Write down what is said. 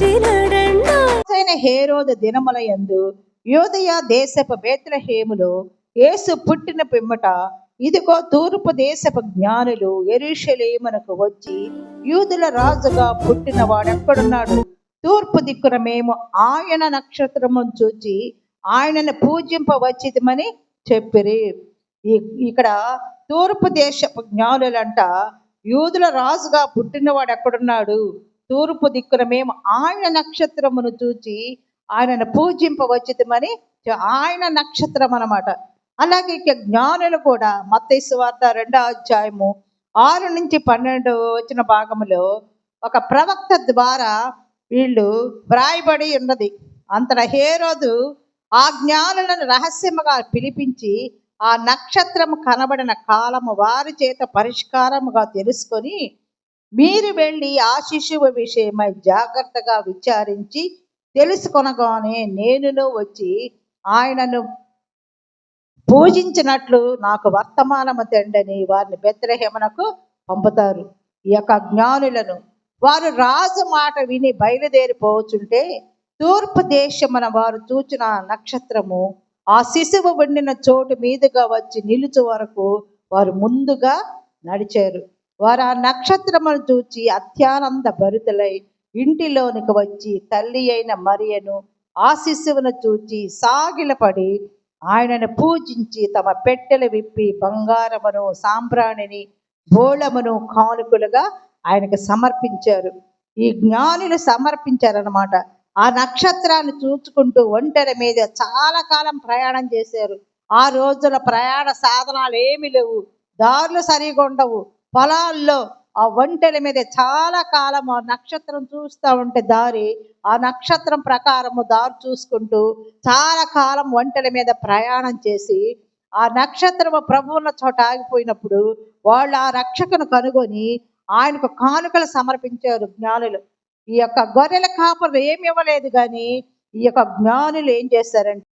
అయిన హేరోద దినముల యందు యోదయ దేశపు బేత్లహేములో యేసు పుట్టిన పిమ్మట ఇదిగో తూర్పు దేశపు జ్ఞానులు ఎరుషలేమునకు వచ్చి యూదుల రాజుగా పుట్టిన వాడెక్కడున్నాడు? తూర్పు దిక్కున మేము ఆయన నక్షత్రము చూచి ఆయనను పూజింపవచ్చితమని చెప్పిరి. ఇక్కడ తూర్పు దేశపు జ్ఞానులంట యూదుల రాజుగా పుట్టినవాడు ఎక్కడున్నాడు తూర్పు దిక్కున మేము ఆయన నక్షత్రమును చూచి ఆయనను పూజింపవచ్చుమని ఆయన నక్షత్రం అన్నమాట. అలాగే ఇక జ్ఞానులు కూడా మత్తయి వార్త రెండో అధ్యాయము ఆరు నుంచి పన్నెండు వచ్చిన భాగములో ఒక ప్రవక్త ద్వారా వీళ్ళు వ్రాయబడి ఉన్నది. అంతట హేరోదు ఆ జ్ఞానులను రహస్యముగా పిలిపించి ఆ నక్షత్రము కనబడిన కాలము వారి చేత పరిష్కారముగా తెలుసుకొని మీరు వెళ్ళి ఆ శిశువు విషయమై జాగ్రత్తగా విచారించి తెలుసుకొనగానే నేనును వచ్చి ఆయనను పూజించినట్లు నాకు వర్తమానము తెండని వారిని బెత్రహేమనకు పంపుతారు. ఈ యొక్క జ్ఞానులను వారు రాజు మాట విని బయలుదేరిపోవచుంటే తూర్పు దేశమున వారు చూచిన నక్షత్రము ఆ శిశువు వండిన చోటు మీదుగా వచ్చి నిలుచు వరకు వారు ముందుగా నడిచారు. వారు ఆ నక్షత్రమును చూచి అత్యానంద భరితులై ఇంటిలోనికి వచ్చి తల్లి అయిన మరియను ఆ శిశువును చూచి సాగిలపడి ఆయనను పూజించి తమ పెట్టెలు విప్పి బంగారమును సాంబ్రాణిని బోళమును కానుకలుగా ఆయనకు సమర్పించారు. ఈ జ్ఞానులు సమర్పించారనమాట ఆ నక్షత్రాన్ని చూచుకుంటూ ఒంటరి మీద చాలా కాలం ప్రయాణం చేశారు. ఆ రోజుల ప్రయాణ సాధనాలు ఏమీ లేవు. దారులు సరిగా ఉండవు. పొలాల్లో ఆ ఒంటెల మీద చాలా కాలం ఆ నక్షత్రం చూస్తూ ఉంటే దారి ఆ నక్షత్రం ప్రకారము దారి చూసుకుంటూ చాలా కాలం ఒంటెల మీద ప్రయాణం చేసి ఆ నక్షత్రము ప్రభువుల చోట ఆగిపోయినప్పుడు వాళ్ళు ఆ రక్షకును కనుగొని ఆయనకు కానుకలు సమర్పించారు జ్ఞానులు. ఈ యొక్క గొర్రెల కాపరులు ఏమి ఇవ్వలేదు కానీ ఈ యొక్క జ్ఞానులు ఏం చేశారంటే